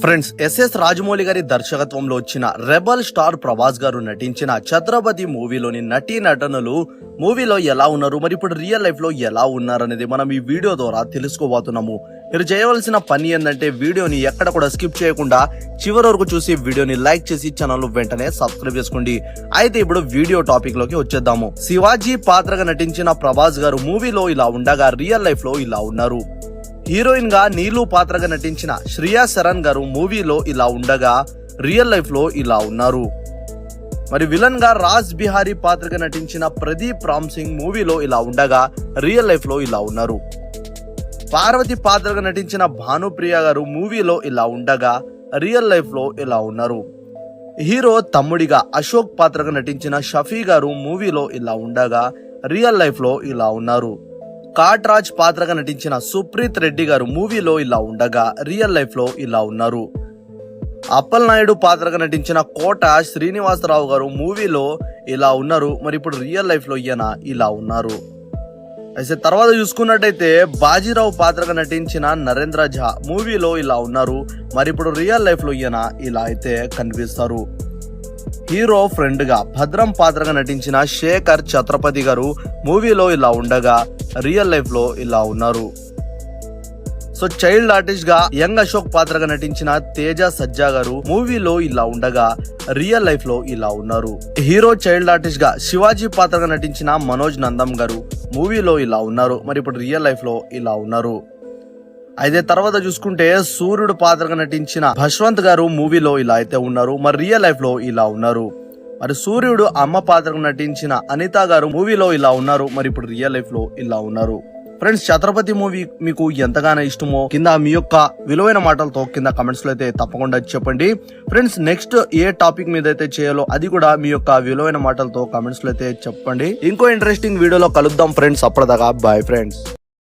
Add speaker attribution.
Speaker 1: Friends SS Rajamouli గారి దర్శకత్వంలో వచ్చిన రెబల్ స్టార్ ప్రభాస్ గారు నటించిన ఛత్రపతి మూవీలోని నటీ నటనలు మూవీలో ఎలా ఉన్నారు మరి ఇప్పుడు రియల్ లైఫ్లో ఎలా ఉన్నారనేది మనం ఈ వీడియో ద్వారా తెలుసుకోబోతున్నాము. మీరు చేయవలసిన పని ఏంటంటే వీడియోని ఎక్కడ కూడా స్కిప్ చేయకుండా చివరి వరకు చూసి వీడియోని లైక్ చేసి ఛానల్ వెంటనే సబ్స్క్రైబ్ చేసుకోండి. అయితే ఇప్పుడు వీడియో టాపిక్లోకి వచ్చేద్దాము. శివాజీ పాత్రగా నటించిన ప్రభాస్ గారు మూవీలో ఇలా ఉండగా రియల్ లైఫ్లో ఇలా ఉన్నారు. హీరోయిన్గా నీలు పాత్రగా నటించిన శ్రియా శరణ్ గారు మూవీలో ఇలా ఉండగా రియల్ లైఫ్లో ఇలా ఉన్నారు. మరి విలన్గా రాజ్ బిహారీ పాత్రగా నటించిన ప్రదీప్ రామ్ సింగ్ మూవీలో ఇలా ఉండగా రియల్ లైఫ్లో ఇలా ఉన్నారు. పార్వతి పాత్రగా నటించిన భానుప్రియ గారు మూవీలో ఇలా ఉండగా రియల్ లైఫ్లో ఇలా ఉన్నారు. హీరో తమ్ముడిగా అశోక్ పాత్రగా నటించిన షఫీ గారు మూవీలో ఇలా ఉండగా రియల్ లైఫ్లో ఇలా ఉన్నారు. కాట్రాజ్ పాత్రగా నటించిన సుప్రీత్ రెడ్డి గారు మూవీలో ఇలా ఉండగా రియల్ లైఫ్లో ఇలా ఉన్నారు. అప్పల్ నాయుడు పాత్రగా నటించిన కోట శ్రీనివాసరావు గారు మూవీలో ఇలా ఉన్నారు మరి ఇప్పుడు రియల్ లైఫ్లో ఈయన ఇలా ఉన్నారు. అయితే తర్వాత చూసుకున్నట్టయితే బాజీరావు పాత్రగా నటించిన నరేంద్ర ఝా మూవీలో ఇలా ఉన్నారు మరి ఇప్పుడు రియల్ లైఫ్లో ఈయన ఇలా అయితే కనిపిస్తారు. హీరో ఫ్రెండ్గా భద్రం పాత్రగా నటించిన శేఖర్ ఛత్రపతి గారు మూవీలో ఇలా ఉండగా రియల్ లైఫ్లో ఇలా ఉన్నారు. సో చైల్డ్ ఆర్టిస్ట్గా యంగ్ అశోక్ పాత్రగా నటించిన తేజ సజ్జా గారు మూవీలో ఇలా ఉండగా రియల్ లైఫ్లో ఇలా ఉన్నారు. హీరో చైల్డ్ ఆర్టిస్ట్గా శివాజీ పాత్రగా నటించిన మనోజ్ నందం గారు మూవీలో ఇలా ఉన్నారు. మరి ఇప్పుడు రియల్ లైఫ్లో ఇలా ఉన్నారు. అయితే తర్వాత చూసుకుంటే సూర్యుడు పాత్రగా నటించిన భశ్వంత్ గారు మూవీలో ఇలా అయితే ఉన్నారు మరి రియల్ లైఫ్లో ఇలా ఉన్నారు. మరి సూర్యుడు అమ్మ పాత్రకు నటించిన అనిత గారు మూవీలో ఇలా ఉన్నారు మరి ఇప్పుడు రియల్ లైఫ్లో ఇలా ఉన్నారు. ఫ్రెండ్స్ ఛత్రపతి మూవీ మీకు ఎంతగానో ఇష్టమో కింద మీ యొక్క విలువైన మాటలతో కింద కమెంట్స్లో అయితే తప్పకుండా చెప్పండి. ఫ్రెండ్స్ నెక్స్ట్ ఏ టాపిక్ మీద అయితే చేయాలో అది కూడా మీ యొక్క విలువైన మాటలతో కమెంట్స్లో అయితే చెప్పండి. ఇంకో ఇంట్రెస్టింగ్ వీడియోలో కలుద్దాం ఫ్రెండ్స్ అప్పటిదాకా బాయ్ ఫ్రెండ్స్